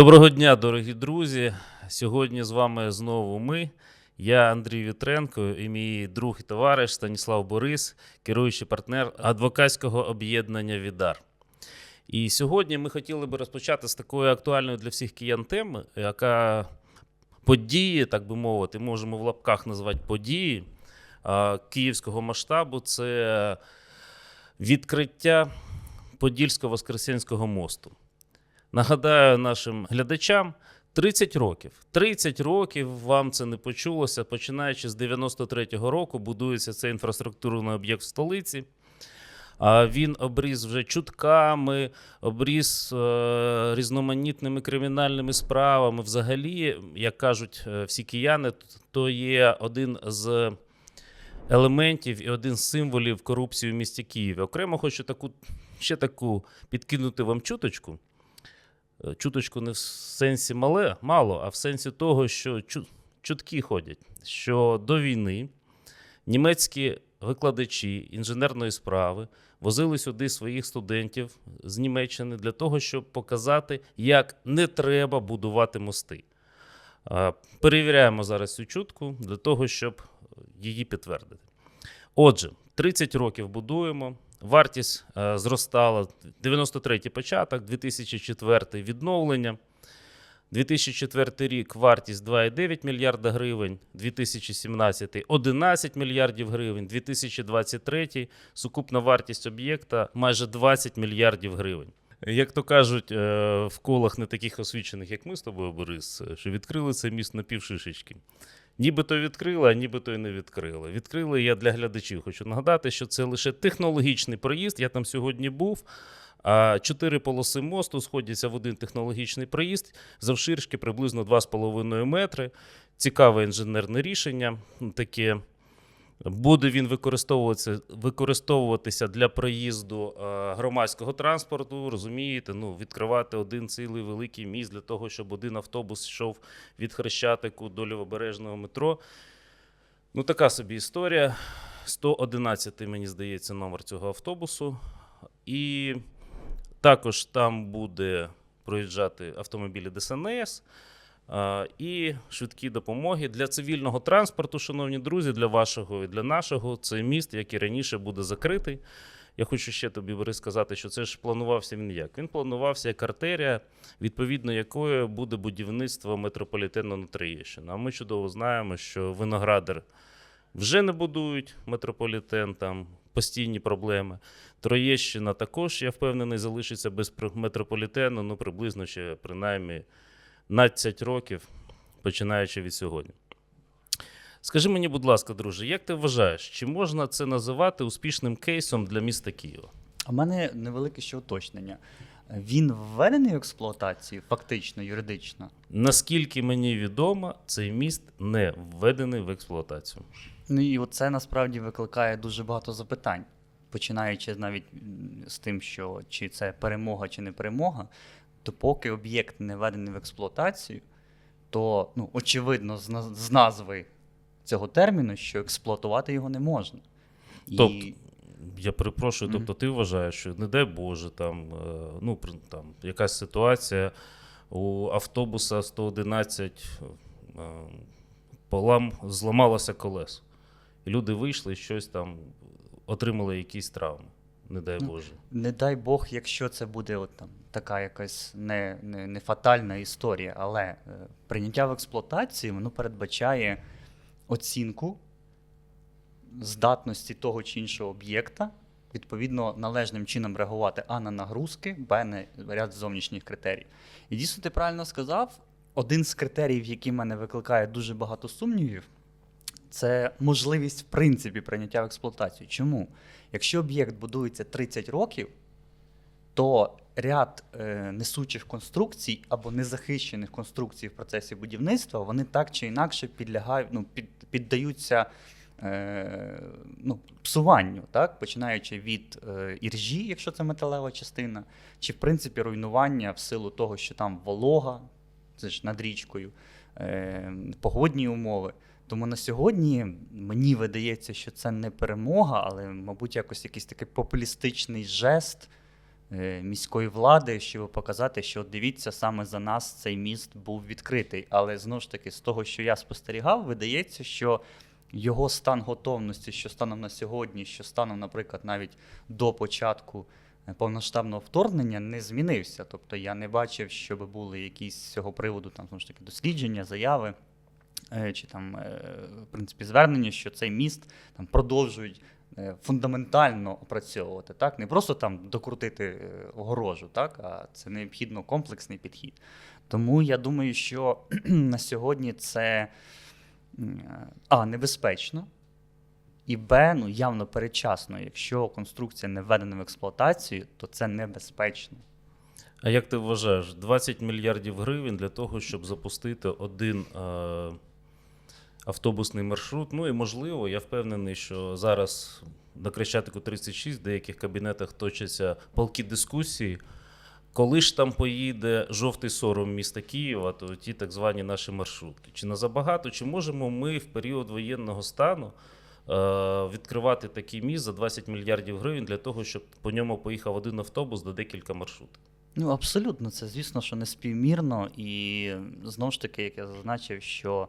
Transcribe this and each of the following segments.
Доброго дня, дорогі друзі. Сьогодні з вами знову ми. Я Андрій Вітренко і мій друг і товариш Станіслав Борис, керуючий партнер адвокатського об'єднання Відар. І сьогодні ми хотіли би розпочати з такої актуальної для всіх киян теми, яка події, так би мовити, можемо в лапках назвати події київського масштабу. Це відкриття Подільсько-Воскресенського мосту. Нагадаю нашим глядачам, 30 років. 30 років вам це не почулося. Починаючи з 93-го року, будується цей інфраструктурний об'єкт в столиці. А Він обріз вже чутками, обріз е, різноманітними кримінальними справами. Взагалі, як кажуть е, всі кияни, то є один з елементів і один з символів корупції в місті Києві. Окремо хочу таку, ще таку підкинути вам чуточку. Е, Чуточку не в сенсі мале, мало, а в сенсі того, що чутки ходять, що до війни німецькі викладачі інженерної справи возили сюди своїх студентів з Німеччини для того, щоб показати, як не треба будувати мости. Е, Перевіряємо зараз цю чутку для того, щоб її підтвердити. Отже, 30 років будуємо. Вартість е, зростала 93-й початок, 2004 відновлення. 2004 рік вартість 2,9 мільярда гривень, 2017 11 мільярдів гривень, 2023 сукупна вартість об'єкта майже 20 мільярдів гривень. Як то кажуть, е, в колах не таких освічених, як ми з тобою, Борис, що відкрили цей міст на півшишечки. Нібито відкрили, а нібито і не відкрили. Відкрили я для глядачів. Хочу нагадати, що це лише технологічний проїзд. Я там сьогодні був. А чотири полоси мосту сходяться в один технологічний проїзд завширшки приблизно 2,5 метри. Цікаве інженерне рішення. Таке. Буде він використовуватися, використовуватися для проїзду е, громадського транспорту. Розумієте, ну, відкривати один цілий великий міст для того, щоб один автобус йшов від Хрещатику до лівобережного метро. Ну, така собі історія. 111, мені здається, номер цього автобусу. І також там буде проїжджати автомобілі ДСНС і швидкі допомоги для цивільного транспорту, шановні друзі, для вашого і для нашого. Це міст, як і раніше, буде закритий. Я хочу ще тобі Борис, сказати, що це ж планувався він як. Він планувався як артерія, відповідно якої буде будівництво метрополітену на Троєщину. А ми чудово знаємо, що виноградар вже не будують метрополітен, там постійні проблеми. Троєщина також, я впевнений, залишиться без метрополітену, ну приблизно ще принаймні 15 років, починаючи від сьогодні. Скажи мені, будь ласка, друже, як ти вважаєш, чи можна це називати успішним кейсом для міста Києва? А в мене невелике ще уточнення. Він введений в експлуатацію, фактично, юридично. Наскільки мені відомо, цей міст не введений в експлуатацію. Ну і це насправді викликає дуже багато запитань, починаючи навіть з тим, що чи це перемога, чи не перемога, то поки об'єкт не введений в експлуатацію, то ну, очевидно з, наз- з назви цього терміну, що експлуатувати його не можна. І... Тобто, Я перепрошую, Мгм. тобто ти вважаєш, що не дай Боже, там, е, ну, там якась ситуація у автобуса 111 е, полам, зламалося колесо. І люди вийшли щось там отримали якісь травми. Не дай Ну, Боже. Не дай Бог, якщо це буде от там така якась не, не, не фатальна історія, але е, прийняття в експлуатацію воно передбачає оцінку здатності того чи іншого об'єкта, відповідно, належним чином реагувати А на нагрузки, Б на ряд зовнішніх критерій. І дійсно, ти правильно сказав, один з критеріїв, який мене викликає дуже багато сумнівів, це можливість в принципі прийняття в експлуатацію. Чому? Якщо об'єкт будується 30 років, то ряд е, несучих конструкцій або незахищених конструкцій в процесі будівництва, вони так чи інакше підлягають, ну, під, піддаються е, ну, псуванню, так? починаючи від е, іржі, якщо це металева частина, чи в принципі руйнування в силу того, що там волога, це ж над річкою, е, погодні умови. Тому на сьогодні мені видається, що це не перемога, але, мабуть, якось якийсь такий популістичний жест е, міської влади, щоб показати, що дивіться, саме за нас цей міст був відкритий. Але знову ж таки, з того, що я спостерігав, видається, що його стан готовності, що станом на сьогодні, що станом, наприклад, навіть до початку е, повноштабного вторгнення, не змінився. Тобто я не бачив, щоб були якісь з цього приводу там знову ж таки дослідження, заяви. Е, Чи там, е, в принципі, звернення, що цей міст там продовжують е, фундаментально опрацьовувати, так? Не просто там докрутити огорожу, так? а це необхідно комплексний підхід. Тому я думаю, що на сьогодні це а, небезпечно, і Б, ну явно передчасно. Якщо конструкція не введена в експлуатацію, то це небезпечно. А як ти вважаєш, 20 мільярдів гривень для того, щоб запустити один е, автобусний маршрут? Ну і можливо, я впевнений, що зараз на Крещатику 36 в деяких кабінетах точаться палки дискусії. Коли ж там поїде жовтий сором міста Києва, то ті так звані наші маршрутки. Чи не забагато, чи можемо ми в період воєнного стану е, відкривати такий міст за 20 мільярдів гривень для того, щоб по ньому поїхав один автобус до декілька маршрутів? Ну, абсолютно, це звісно, що не співмірно, і знову ж таки, як я зазначив, що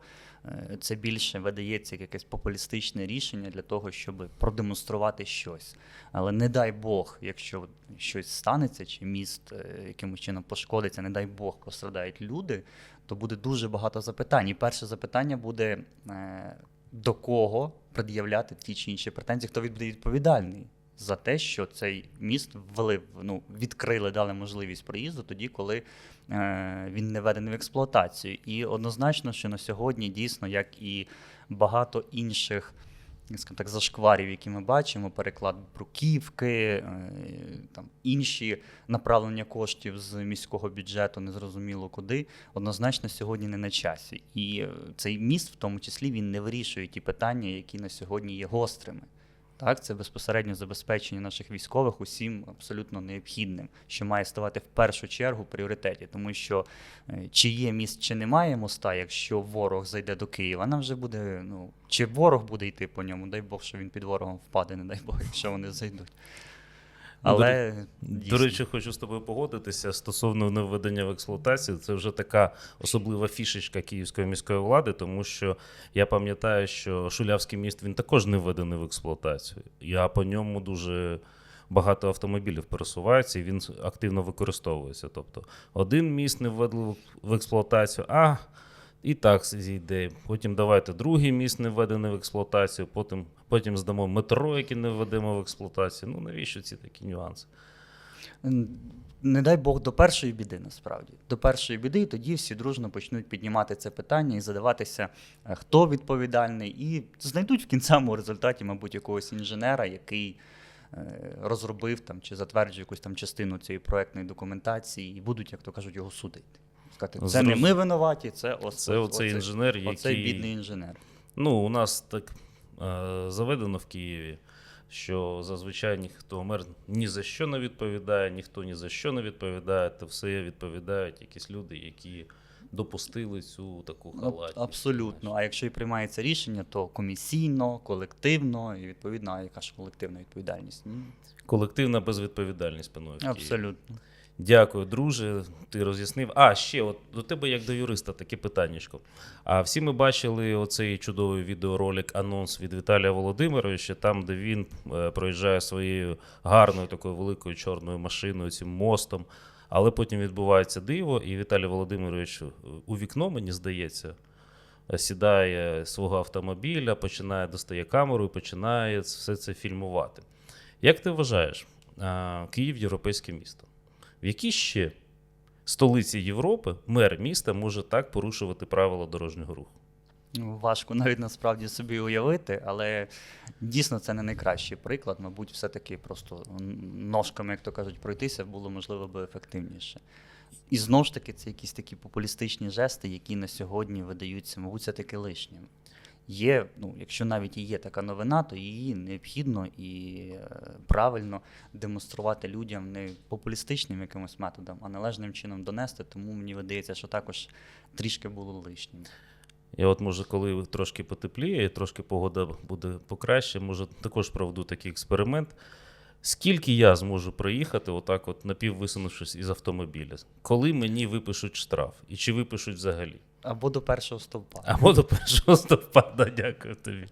це більше видається як якесь популістичне рішення для того, щоб продемонструвати щось. Але не дай Бог, якщо щось станеться, чи міст е, якимось чином пошкодиться, не дай Бог, пострадають люди, то буде дуже багато запитань. І перше запитання буде е, до кого пред'являти ті чи інші претензії, хто буде відповідальний за те, що цей міст ввели, ну, відкрили, дали можливість проїзду тоді, коли е, він не введений в експлуатацію. І однозначно, що на сьогодні дійсно, як і багато інших скажімо так, зашкварів, які ми бачимо, переклад бруківки, е, там інші направлення коштів з міського бюджету, незрозуміло куди, однозначно сьогодні не на часі. І е, цей міст, в тому числі, він не вирішує ті питання, які на сьогодні є гострими. Так, це безпосередньо забезпечення наших військових усім абсолютно необхідним, що має ставати в першу чергу пріоритеті, тому що е, чи є міст, чи немає моста, якщо ворог зайде до Києва, нам вже буде, ну, чи ворог буде йти по ньому, дай Бог, що він під ворогом впаде, не дай Бог, якщо вони зайдуть. Ну, Але До речі, хочу з тобою погодитися стосовно невведення в експлуатацію. Це вже така особлива фішечка київської міської влади, тому що я пам'ятаю, що Шулявський міст він також не введений в експлуатацію. Я по ньому дуже багато автомобілів пересувається і він активно використовується. Тобто один міст не введли в експлуатацію, а і так зійде. Потім давайте другий міст не введений в експлуатацію, потім, потім здамо метро, яке не введемо в експлуатацію. Ну навіщо ці такі нюанси? Не дай Бог до першої біди, насправді. До першої біди, і тоді всі дружно почнуть піднімати це питання і задаватися, е, хто відповідальний, і знайдуть в кінцевому результаті, мабуть, якогось інженера, який е, розробив там чи затверджує якусь там частину цієї проектної документації, і будуть, як то кажуть, його судити. Сказати, це не ми винуваті, це ось Це ось- оцей оцей- інженер, який Оцей бідний інженер. Ну, у нас так е, заведено в Києві, що зазвичай ніхто мер ні за що не відповідає, ніхто ні за що не відповідає, то все відповідають якісь люди, які допустили цю таку Аб- халатність. Абсолютно. А якщо і приймається рішення, то комісійно, колективно, і відповідно, а яка ж колективна відповідальність? Колективна безвідповідальність панує в Києві. Абсолютно. Дякую, друже. Ти роз'яснив. А ще от до тебе, як до юриста, таке питаннячко. А всі ми бачили оцей чудовий відеоролик, анонс від Віталія Володимировича, там, де він е, проїжджає своєю гарною такою великою чорною машиною, цим мостом. Але потім відбувається диво, і Віталій Володимирович у вікно, мені здається, сідає з свого автомобіля, починає достає камеру і починає все це фільмувати. Як ти вважаєш, Київ європейське місто? В якій ще столиці Європи мер міста може так порушувати правила дорожнього руху? Ну, Важко навіть насправді собі уявити, але дійсно це не найкращий приклад. Мабуть, все-таки просто ножками, як то кажуть, пройтися було можливо би ефективніше. І знову ж таки, це якісь такі популістичні жести, які на сьогодні видаються, мабуть, все-таки лишніми. Є, ну, якщо навіть і є така новина, то її необхідно і е, правильно демонструвати людям не популістичним якимось методом, а належним чином донести. Тому мені видається, що також трішки було лишнім. Я от, може, коли трошки потепліє, і трошки погода буде покраще, може, також проведу такий експеримент. Скільки я зможу проїхати, отак, от напіввисунувшись із автомобіля? Коли мені випишуть штраф? І чи випишуть взагалі? Або до першого стовпа. Або до 1 листопада, дякую тобі.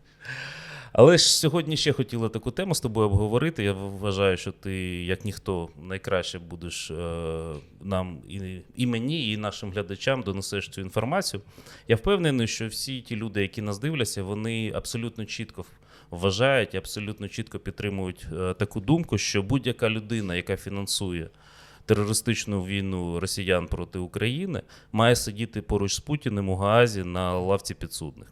Але ж сьогодні ще хотіла таку тему з тобою обговорити. Я вважаю, що ти, як ніхто, найкраще будеш е, нам і, і мені, і нашим глядачам донесеш цю інформацію. Я впевнений, що всі ті люди, які нас дивляться, вони абсолютно чітко вважають абсолютно чітко підтримують е, таку думку, що будь-яка людина, яка фінансує терористичну війну росіян проти України, має сидіти поруч з Путіним у Гаазі на лавці підсудних.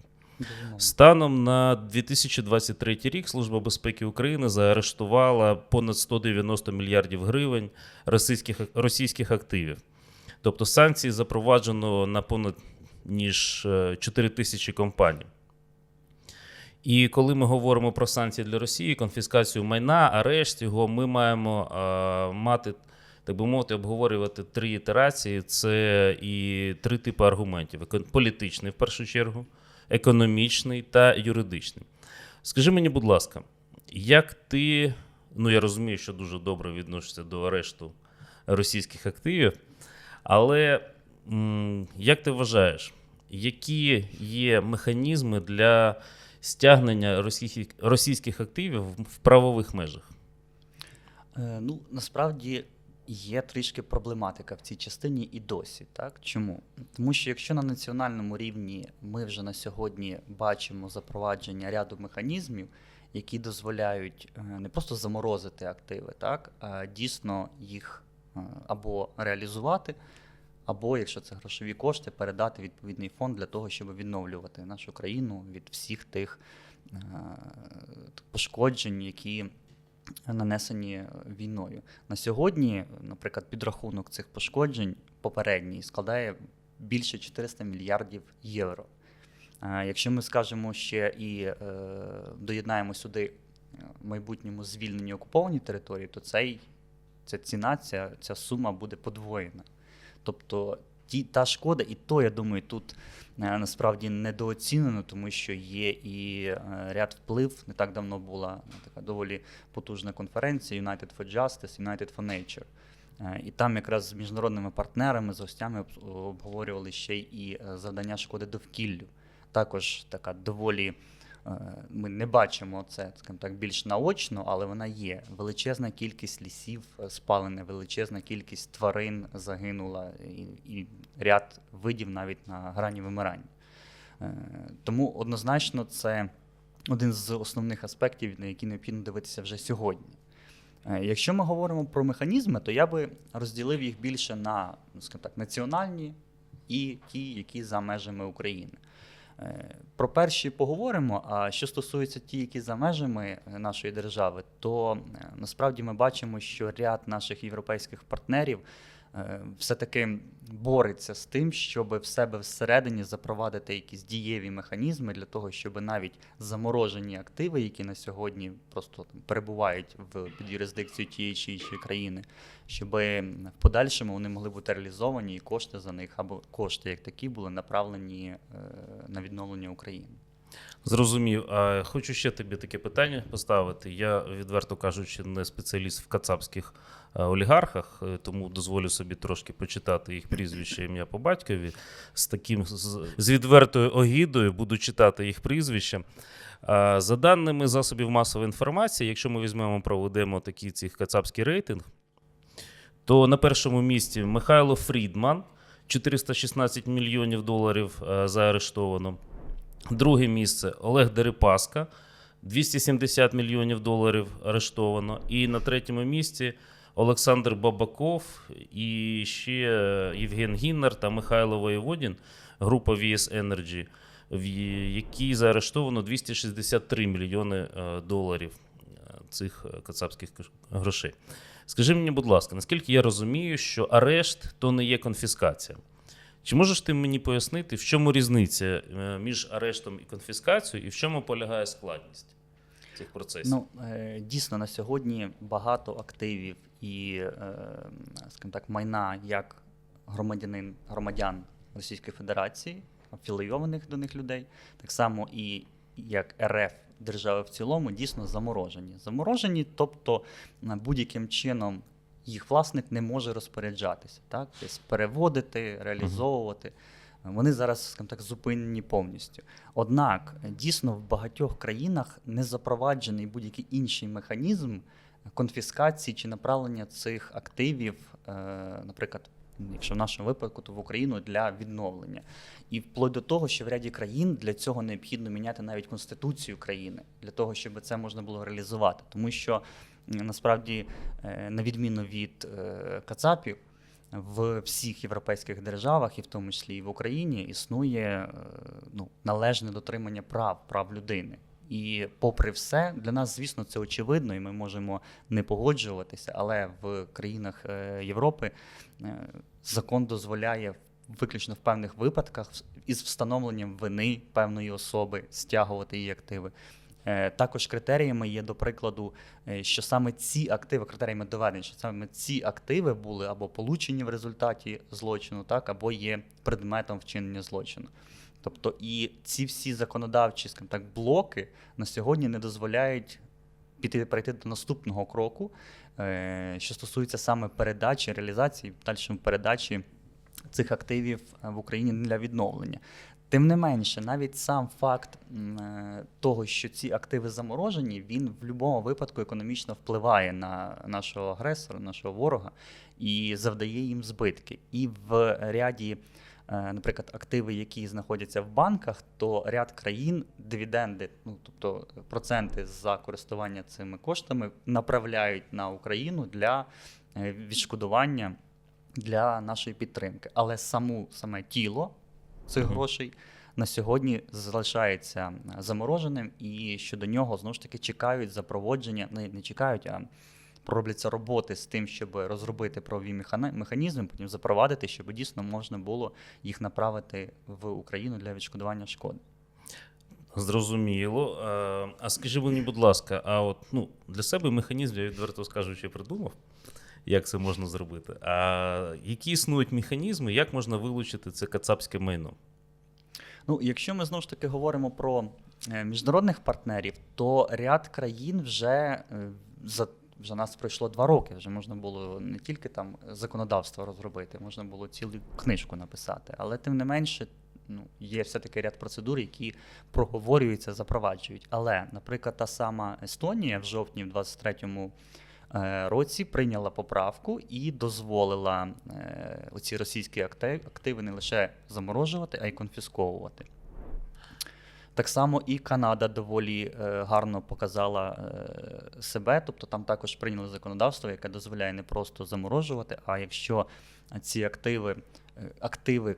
Станом на 2023 рік Служба безпеки України заарештувала понад 190 мільярдів гривень російських, російських активів. Тобто санкції запроваджено на понад ніж е, 4 тисячі компаній. І коли ми говоримо про санкції для Росії, конфіскацію майна, арешт його, ми маємо е, мати, так би мовити, обговорювати три ітерації. Це і три типи аргументів: політичний в першу чергу, економічний та юридичний. Скажи мені, будь ласка, як ти, ну я розумію, що дуже добре відносишся до арешту російських активів, але як ти вважаєш, які є механізми для стягнення російських, російських активів в правових межах? Е, Ну, насправді є трішки проблематика в цій частині і досі. Так? Чому? Тому що якщо на національному рівні ми вже на сьогодні бачимо запровадження ряду механізмів, які дозволяють е, не просто заморозити активи, так? а дійсно їх е, або реалізувати, або, якщо це грошові кошти, передати відповідний фонд для того, щоб відновлювати нашу країну від всіх тих е, пошкоджень, які нанесені війною. На сьогодні, наприклад, підрахунок цих пошкоджень попередній складає більше 400 мільярдів євро. Якщо ми скажемо ще і е, доєднаємо сюди е, майбутньому звільнені окуповані території, то цей, ця ціна, ця, ця сума буде подвоєна. Тобто ті, та шкода, і то, я думаю, тут е, насправді недооцінено, тому що є і е, ряд вплив. Не так давно була ну, така доволі потужна конференція United for Justice, United for Nature. Е, І там якраз з міжнародними партнерами, з гостями об- обговорювали ще й завдання шкоди довкіллю. Також така доволі. Е, Ми не бачимо це, скажімо так, більш наочно, але вона є. Величезна кількість лісів е, спалена, величезна кількість тварин загинула, і, і ряд видів навіть на грані вимирання. Е, Тому однозначно це один з основних аспектів, на які необхідно дивитися вже сьогодні. Якщо ми говоримо про механізми, то я би розділив їх більше на ну, скажімо так, національні і ті, які за межами України. Е, Про перші поговоримо. А що стосується ті, які за межами е, нашої держави, то е, насправді ми бачимо, що ряд наших європейських партнерів все-таки бореться з тим, щоб в себе всередині запровадити якісь дієві механізми для того, щоб навіть заморожені активи, які на сьогодні просто перебувають в під юрисдикцію тієї чи іншої країни, щоб в подальшому вони могли бути реалізовані і кошти за них або кошти як такі були направлені е, на відновлення України. Зрозумів. А хочу ще тобі таке питання поставити. Я, відверто кажучи, не спеціаліст в кацапських е, олігархах, е, тому дозволю собі трошки почитати їх прізвище ім'я по батькові. З таким з, відвертою огідою буду читати їх прізвища. За даними засобів масової інформації, якщо ми візьмемо, проведемо такий цих кацапський рейтинг, то на першому місці Михайло Фрідман 416 мільйонів доларів е, заарештовано. Друге місце Олег Дерипаска 270 мільйонів доларів арештовано. І на третьому місці Олександр Бабаков і ще Євген Гіннер та Михайло Воєводін, група VS Energy, в якій заарештовано 263 мільйони е, доларів е, цих е, кацапських грошей. Скажи мені, будь ласка, наскільки я розумію, що арешт то не є конфіскація? Чи можеш ти мені пояснити, в чому різниця е, між арештом і конфіскацією, і в чому полягає складність цих процесів? Ну, е, дійсно, на сьогодні багато активів і, е, скажімо так, майна як громадянин, громадян Російської Федерації, афілійованих до них людей, так само і як РФ держави в цілому, дійсно заморожені. Заморожені, тобто будь-яким чином їх власник не може розпоряджатися, так? Тобто переводити, реалізовувати. Вони зараз, скажімо так, зупинені повністю. Однак, дійсно, в багатьох країнах не запроваджений будь-який інший механізм конфіскації чи направлення цих активів, е, наприклад, якщо в нашому випадку, то в Україну для відновлення. І вплоть до того, що в ряді країн для цього необхідно міняти навіть конституцію країни, для того, щоб це можна було реалізувати. Тому що насправді, е, на відміну від е, Кацапів, в всіх європейських державах, і в тому числі і в Україні, існує е, ну, належне дотримання прав, прав людини. І попри все, для нас, звісно, це очевидно, і ми можемо не погоджуватися, але в країнах Європи закон дозволяє виключно в певних випадках із встановленням вини певної особи стягувати її активи. Е, Також критеріями є, до прикладу, е, що саме ці активи, критеріями доведення, що саме ці активи були або получені в результаті злочину, так, або є предметом вчинення злочину. Тобто і ці всі законодавчі, скажімо так, блоки на сьогодні не дозволяють піти перейти до наступного кроку, е, що стосується саме передачі, реалізації, в подальшому передачі цих активів в Україні для відновлення. Тим не менше, навіть сам факт е, того, що ці активи заморожені, він в будь-якому випадку економічно впливає на нашого агресора, нашого ворога і завдає їм збитки. І в ряді, е, наприклад, активи, які знаходяться в банках, то ряд країн дивіденди, ну тобто проценти за користування цими коштами, направляють на Україну для е, відшкодування для нашої підтримки. Але саму саме тіло цих Мгм. грошей на сьогодні залишається е, замороженим, і щодо нього знову ж таки чекають запроводження, не, не чекають, а проробляться роботи з тим, щоб розробити правові механізми, потім запровадити, щоб дійсно можна було їх направити в Україну для відшкодування шкоди. Зрозуміло. Е, А скажи мені, будь ласка, а от ну, для себе механізм, я відверто скажучи, придумав, як це можна зробити. А які існують механізми, як можна вилучити це кацапське майно? Ну, якщо ми знову ж таки говоримо про е, міжнародних партнерів, то ряд країн вже е, за вже нас пройшло два роки. Вже можна було не тільки там законодавство розробити, можна було цілу книжку написати. Але тим не менше, ну є все-таки ряд процедур, які проговорюються, запроваджують. Але, наприклад, та сама Естонія в жовтні в 23-му е, році прийняла поправку і дозволила е, оці російські активи не лише заморожувати, а й конфісковувати. Так само і Канада доволі е, гарно показала е, себе, тобто там також прийняли законодавство, яке дозволяє не просто заморожувати, а якщо ці активи, е, активи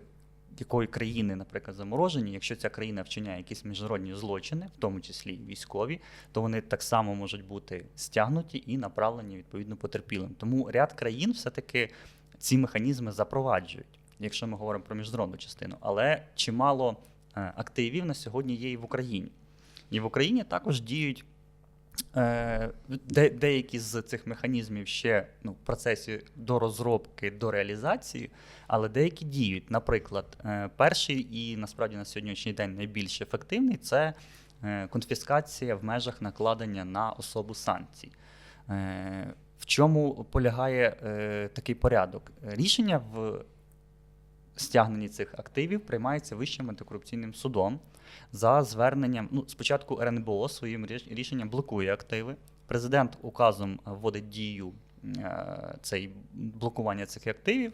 якої країни, наприклад, заморожені, якщо ця країна вчиняє якісь міжнародні злочини, в тому числі військові, то вони так само можуть бути стягнуті і направлені відповідно потерпілим. Тому ряд країн все-таки ці механізми запроваджують, якщо ми говоримо про міжнародну частину. Але чимало е, активів на сьогодні є і в Україні. І в Україні також діють де, деякі з цих механізмів ще ну, в процесі до розробки, до реалізації, але деякі діють. Наприклад, е, перший і насправді на сьогоднішній день найбільш ефективний це е, конфіскація в межах накладення на особу санкцій. Е, В чому полягає е, такий порядок? Рішення в стягненні цих активів приймається Вищим антикорупційним судом за зверненням. Ну, спочатку РНБО своїм рішенням блокує активи. Президент указом вводить дію е, цей блокування цих активів.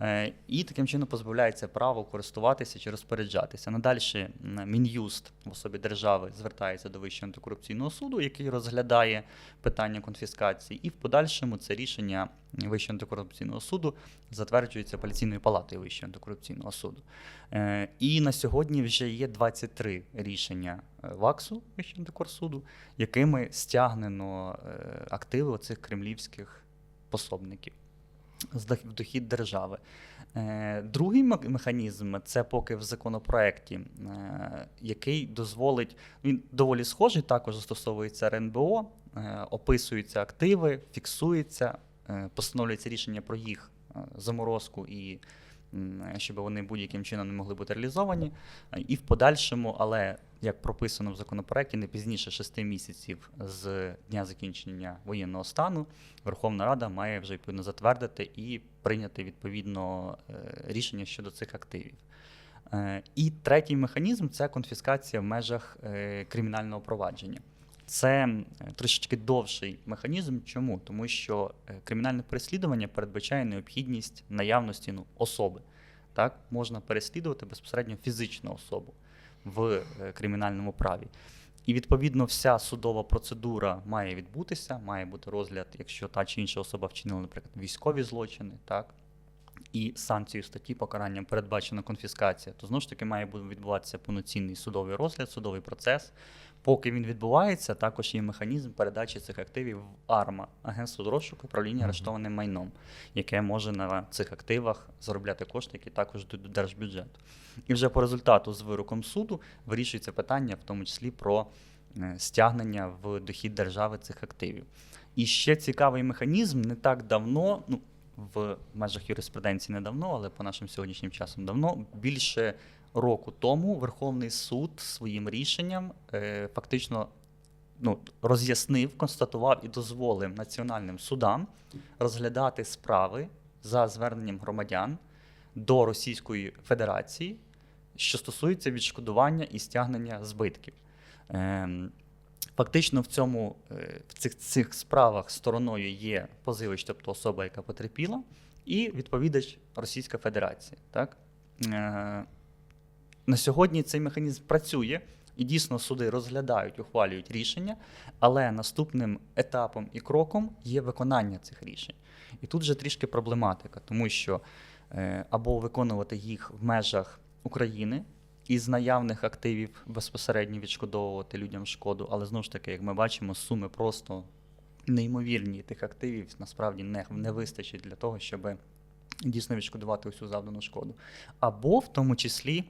Е, І таким чином позбавляється права користуватися чи розпоряджатися. Надальше Мін'юст в особі держави звертається до Вищого антикорупційного суду, який розглядає питання конфіскації, і в подальшому це рішення Вищого антикорупційного суду затверджується апеляційною палатою Вищого антикорупційного суду. Е, І на сьогодні вже є 23 рішення е, ВАКСу Вищого антикорсуду, якими стягнено активи оцих кремлівських пособників в дохід держави. Е, Другий механізм це поки в законопроекті, е, який дозволить, він доволі схожий, також застосовується РНБО, е, описуються активи, фіксується, постановлюється рішення про їх заморозку і щоб вони будь-яким чином не могли бути реалізовані. І в подальшому, але як прописано в законопроекті, не пізніше 6 місяців з дня закінчення воєнного стану Верховна Рада має вже відповідно затвердити і прийняти відповідно е, рішення щодо цих активів. Е, І третій механізм це конфіскація в межах е, кримінального провадження. Це м, трішечки довший механізм. Чому? Тому що кримінальне переслідування передбачає необхідність наявності ну, особи. Так, можна переслідувати безпосередньо фізичну особу в е, кримінальному праві. І відповідно вся судова процедура має відбутися, має бути розгляд, якщо та чи інша особа вчинила, наприклад, військові злочини, так, і санкцією статті покаранням передбачена конфіскація, то знову ж таки має відбуватися повноцінний судовий розгляд, судовий процес. Поки він відбувається, також є механізм передачі цих активів в АРМА, агентство з розшуку управління арештованим майном, яке може на цих активах заробляти кошти, які також йдуть до держбюджету. І вже по результату з вироком суду вирішується питання, в тому числі про е, стягнення в дохід держави цих активів. І ще цікавий механізм не так давно, ну в межах юриспруденції не давно, але по нашим сьогоднішнім часом давно, більше року тому Верховний суд своїм рішенням е, фактично ну, роз'яснив, констатував і дозволив національним судам розглядати справи за зверненням громадян до Російської Федерації, що стосується відшкодування і стягнення збитків. Ем, Фактично в цьому е, в цих, цих справах стороною є позивач, тобто особа, яка потерпіла, і відповідач Російська Федерація. Так? Е, На сьогодні цей механізм працює, і дійсно суди розглядають, ухвалюють рішення, але наступним етапом і кроком є виконання цих рішень. І тут вже трішки проблематика, тому що е, або виконувати їх в межах України із наявних активів безпосередньо відшкодовувати людям шкоду, але знову ж таки, як ми бачимо, суми просто неймовірні тих активів насправді не, не вистачить для того, щоб дійсно відшкодувати усю завдану шкоду. Або в тому числі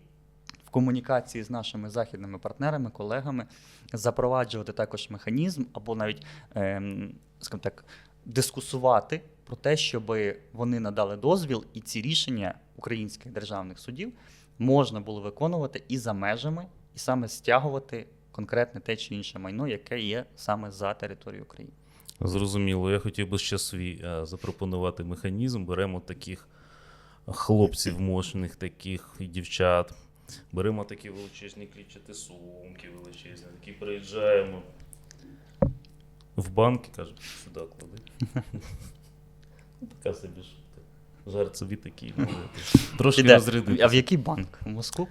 в комунікації з нашими західними партнерами, колегами запроваджувати також механізм, або навіть, ем, скажімо так, дискусувати про те, щоб вони надали дозвіл, і ці рішення українських державних судів можна було виконувати і за межами, і саме стягувати конкретне те чи інше майно, яке є саме за територією України. Зрозуміло. Я хотів би ще свій е, запропонувати механізм. Беремо таких хлопців мощних, таких дівчат. Беремо такі величезні клітчаті сумки, величезні, такі приїжджаємо в банк і кажуть, сюди клади. Така собі шутка. Жарт собі такий. ну, Трошки Іде. розрядитися. А в який банк? В Москву?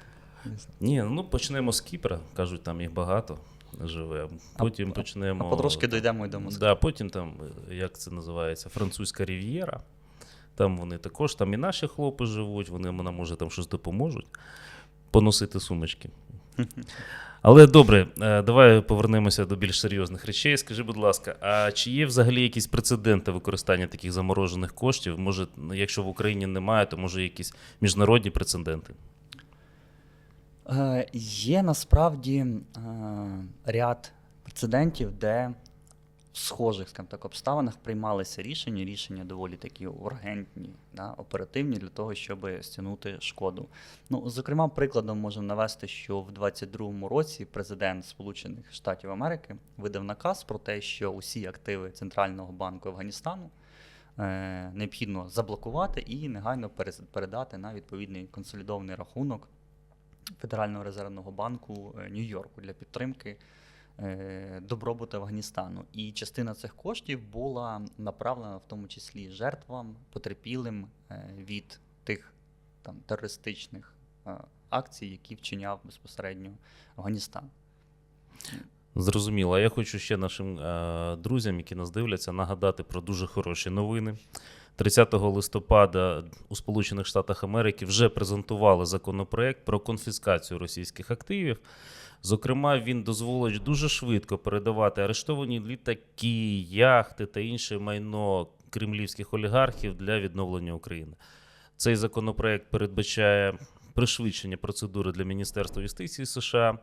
Ні, ну почнемо з Кіпра. Кажуть, там їх багато живе. Потім А- почнемо. А потрошки дійдемо і до Москви. Да, потім там, як це називається, французька рів'єра. Там вони також, там і наші хлопи живуть, вони нам може там щось допоможуть поносити сумочки. Але добре, е, давай повернемося до більш серйозних речей. Скажи, будь ласка, а чи є взагалі якісь прецеденти використання таких заморожених коштів? Може, якщо в Україні немає, то може якісь міжнародні прецеденти? Е, Є насправді е, ряд прецедентів, де схожих скажімо так, обставинах приймалися рішення, рішення доволі такі ургентні, да, оперативні для того, щоб стягнути шкоду. Ну, зокрема, прикладом можемо навести, що в 2022 році президент Сполучених Штатів Америки видав наказ про те, що усі активи Центрального банку Афганістану е, необхідно заблокувати і негайно передати на відповідний консолідований рахунок Федерального резервного банку е, Нью-Йорку для підтримки добробуту Афганістану. І частина цих коштів була направлена в тому числі жертвам, потерпілим е, від тих там терористичних е, акцій, які вчиняв безпосередньо Афганістан. Зрозуміло. Я хочу ще нашим е, друзям, які нас дивляться, нагадати про дуже хороші новини. 30 листопада у Сполучених Штатах Америки вже презентували законопроект про конфіскацію російських активів. Зокрема, він дозволить дуже швидко передавати арештовані літаки, яхти та інше майно кремлівських олігархів для відновлення України. Цей законопроект передбачає пришвидшення процедури для Міністерства юстиції США.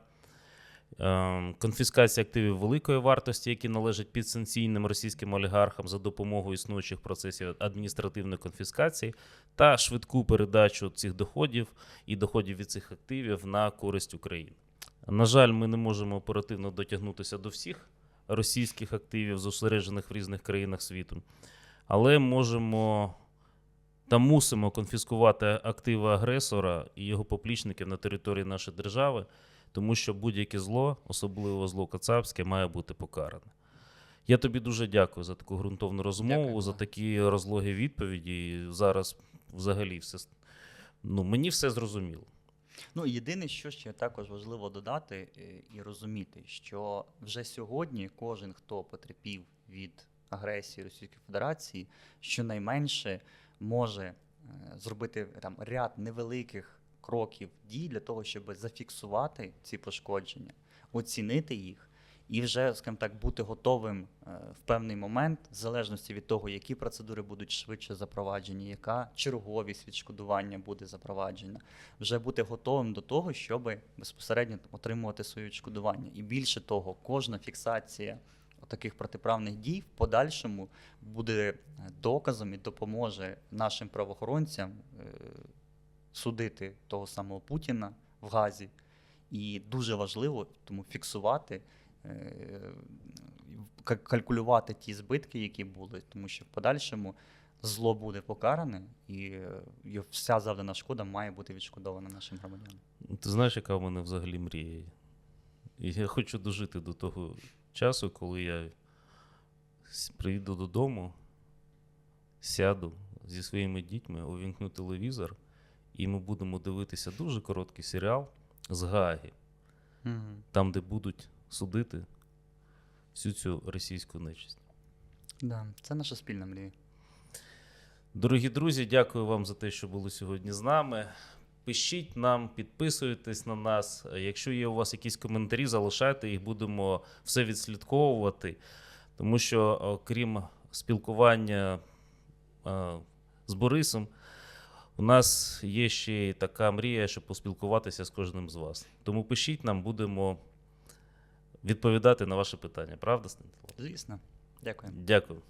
Ем, Конфіскація активів великої вартості, які належать підсанкційним російським олігархам за допомогою існуючих процесів адміністративної конфіскації та швидку передачу цих доходів і доходів від цих активів на користь України. На жаль, ми не можемо оперативно дотягнутися до всіх російських активів, зосереджених в різних країнах світу, але можемо та мусимо конфіскувати активи агресора і його поплічників на території нашої держави, тому що будь-яке зло, особливо зло кацапське, має бути покаране. Я тобі дуже дякую за таку ґрунтовну розмову, Дякую, за такі розлоги відповіді. Зараз взагалі все ну, мені все зрозуміло. Ну, єдине, що ще також важливо додати е, і розуміти, що вже сьогодні кожен, хто потерпів від агресії Російської Федерації, щонайменше може е, зробити там ряд невеликих кроків дій для того, щоб зафіксувати ці пошкодження, оцінити їх. І вже, скажімо так, бути готовим е, в певний момент, в залежності від того, які процедури будуть швидше запроваджені, яка черговість відшкодування буде запроваджена, вже бути готовим до того, щоб безпосередньо отримувати своє відшкодування. І більше того, кожна фіксація таких протиправних дій в подальшому буде е, доказом і допоможе нашим правоохоронцям е, судити того самого Путіна в Газі. І дуже важливо тому фіксувати, е, калькулювати ті збитки, які були, тому що в подальшому зло буде покаране, і вся завдана шкода має бути відшкодована нашим громадянам. Ти знаєш, яка в мене взагалі мрія? я хочу дожити до того часу, коли я приїду додому, сяду зі своїми дітьми, увімкну телевізор, і ми будемо дивитися дуже короткий серіал з Гаги, там, де будуть судити всю цю російську нечисть. Да, це наша спільна мрія. Дорогі друзі, дякую вам за те, що були сьогодні з нами. Пишіть нам, підписуйтесь на нас. Якщо є у вас якісь коментарі, залишайте їх, будемо все відслідковувати. Тому що, окрім спілкування е, з Борисом, у нас є ще така мрія, щоб поспілкуватися з кожним з вас. Тому пишіть нам, будемо відповідати на ваші питання. Правда, Станіслав? Звісно. Дякую. Дякую.